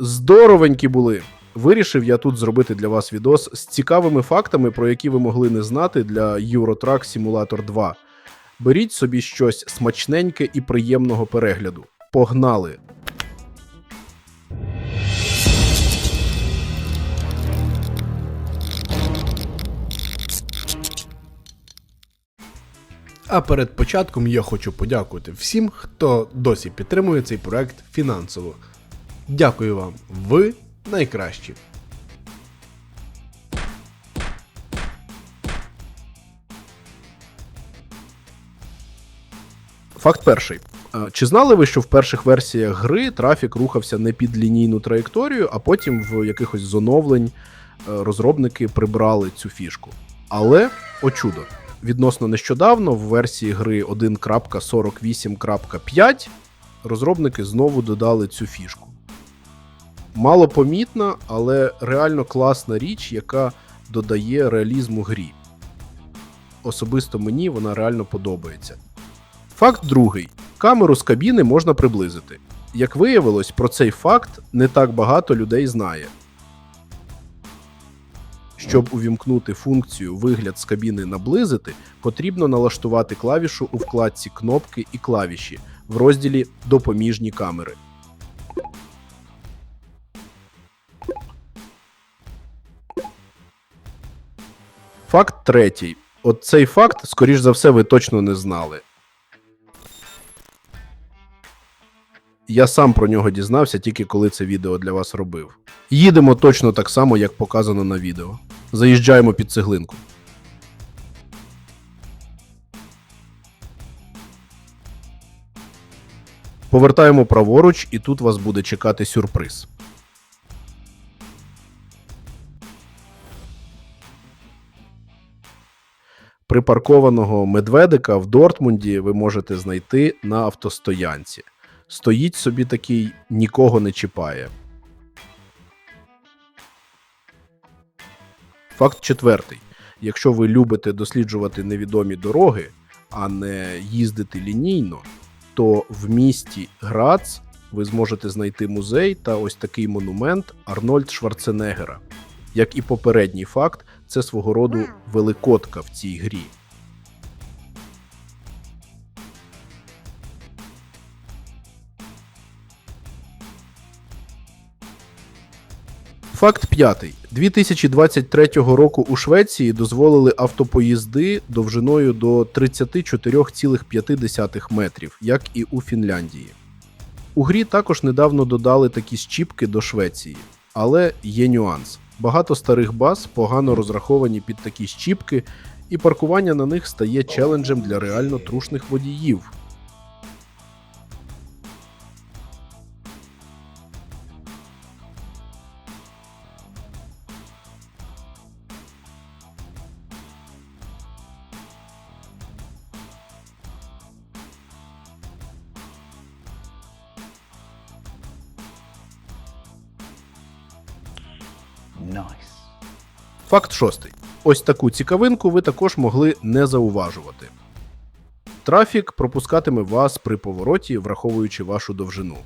Здоровенькі були. Вирішив я тут зробити для вас відос з цікавими фактами, про які ви могли не знати для Euro Truck Simulator 2. Беріть собі щось смачненьке і приємного перегляду. Погнали! А перед початком я хочу подякувати всім, хто досі підтримує цей проект фінансово. Дякую вам, ви найкращі. Факт перший. Е, Чи знали ви, що в перших версіях гри трафік рухався не під лінійну траєкторію, а потім в якихось з оновлень е, розробники прибрали цю фішку? Але, о чудо, відносно нещодавно в версії гри 1.48.5 розробники знову додали цю фішку. Мало помітна, але реально класна річ, яка додає реалізму грі. Особисто мені вона реально подобається. Факт другий: камеру з кабіни можна приблизити. Як виявилось, про цей факт не так багато людей знає. Щоб увімкнути функцію вигляд з кабіни наблизити, потрібно налаштувати клавішу у вкладці кнопки і клавіші в розділі Допоміжні камери. Факт третій. От цей факт, скоріш за все, ви точно не знали. Я сам про нього дізнався тільки коли це відео для вас робив. Їдемо точно так само, як показано на відео. Заїжджаємо під цеглинку. Повертаємо праворуч, і тут вас буде чекати сюрприз. Припаркованого медведика в Дортмунді ви можете знайти на автостоянці. Стоїть собі такий, нікого не чіпає. Факт четвертий. Якщо ви любите досліджувати невідомі дороги, а не їздити лінійно, то в місті Грац ви зможете знайти музей та ось такий монумент Арнольд Шварценеггера. Як і попередній факт, це свого роду великодка в цій грі. Факт п'ятий. 2023 року у Швеції дозволили автопоїзди довжиною до 34,5 метрів, як і у Фінляндії. У грі також недавно додали такі щіпки до Швеції, але є нюанс. Багато старих баз погано розраховані під такі щіпки, і паркування на них стає челенджем для реально трушних водіїв. Nice. Факт шостий. Ось таку цікавинку ви також могли не зауважувати. Трафік пропускатиме вас при повороті, враховуючи вашу довжину.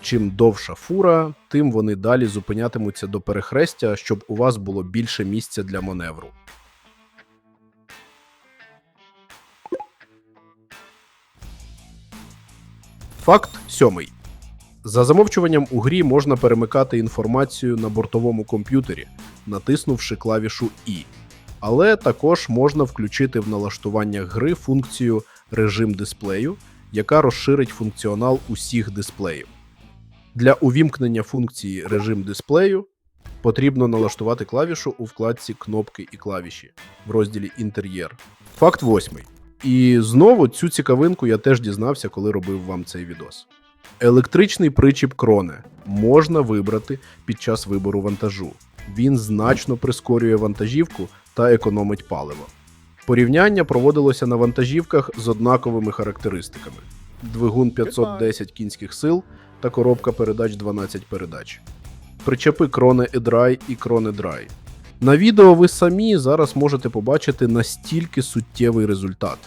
Чим довша фура, тим вони далі зупинятимуться до перехрестя, щоб у вас було більше місця для маневру. Факт сьомий. За замовчуванням у грі можна перемикати інформацію на бортовому комп'ютері, натиснувши клавішу І. Але також можна включити в налаштуваннях гри функцію режим дисплею, яка розширить функціонал усіх дисплеїв. Для увімкнення функції режим дисплею потрібно налаштувати клавішу у вкладці кнопки і клавіші в розділі Інтер'єр. Факт восьмий. І знову цю цікавинку я теж дізнався, коли робив вам цей відос. Електричний причіп кроне можна вибрати під час вибору вантажу. Він значно прискорює вантажівку та економить паливо. Порівняння проводилося на вантажівках з однаковими характеристиками: двигун 510 кінських сил та коробка передач 12 передач. Причепи кроне Едрай і кроне Драй. На відео ви самі зараз можете побачити настільки суттєвий результат.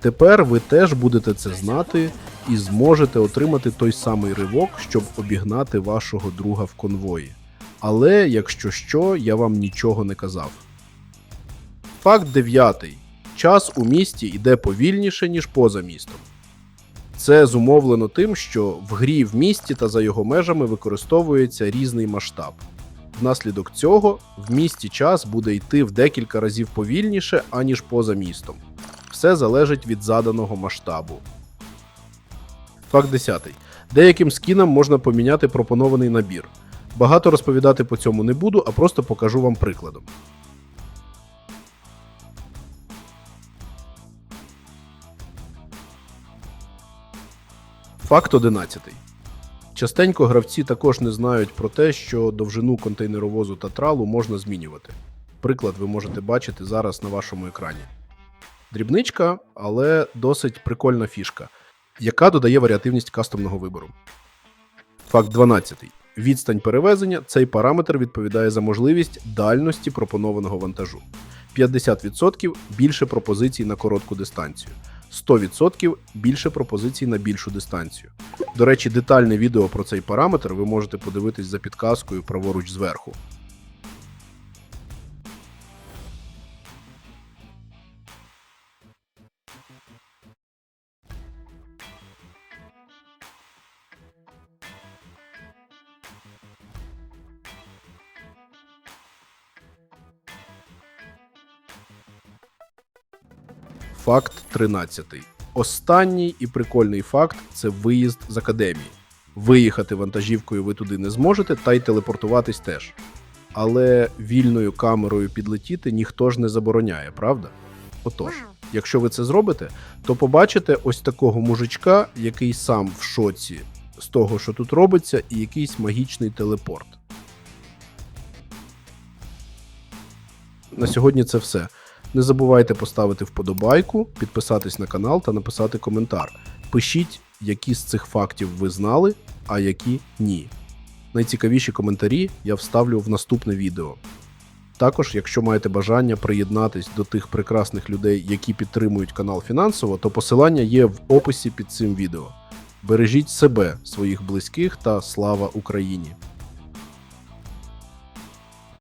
Тепер ви теж будете це знати і зможете отримати той самий ривок, щоб обігнати вашого друга в конвої. Але якщо що, я вам нічого не казав. Факт дев'ятий. Час у місті йде повільніше, ніж поза містом. Це зумовлено тим, що в грі в місті та за його межами використовується різний масштаб. Внаслідок цього в місті час буде йти в декілька разів повільніше, аніж поза містом. Все залежить від заданого масштабу. Факт 10. Деяким скінам можна поміняти пропонований набір. Багато розповідати по цьому не буду, а просто покажу вам прикладом. Факт 11. Частенько гравці також не знають про те, що довжину контейнеровозу та тралу можна змінювати. Приклад ви можете бачити зараз на вашому екрані. Дрібничка, але досить прикольна фішка, яка додає варіативність кастомного вибору. Факт 12. Відстань перевезення цей параметр відповідає за можливість дальності пропонованого вантажу. 50% більше пропозицій на коротку дистанцію, 100% більше пропозицій на більшу дистанцію. До речі, детальне відео про цей параметр ви можете подивитись за підказкою праворуч зверху. Факт 13. Останній і прикольний факт це виїзд з академії. Виїхати вантажівкою ви туди не зможете, та й телепортуватись теж. Але вільною камерою підлетіти ніхто ж не забороняє, правда? Отож, якщо ви це зробите, то побачите ось такого мужичка, який сам в шоці з того, що тут робиться, і якийсь магічний телепорт. На сьогодні це все. Не забувайте поставити вподобайку, підписатись на канал та написати коментар. Пишіть, які з цих фактів ви знали, а які ні. Найцікавіші коментарі я вставлю в наступне відео. Також, якщо маєте бажання приєднатись до тих прекрасних людей, які підтримують канал фінансово, то посилання є в описі під цим відео. Бережіть себе, своїх близьких та слава Україні!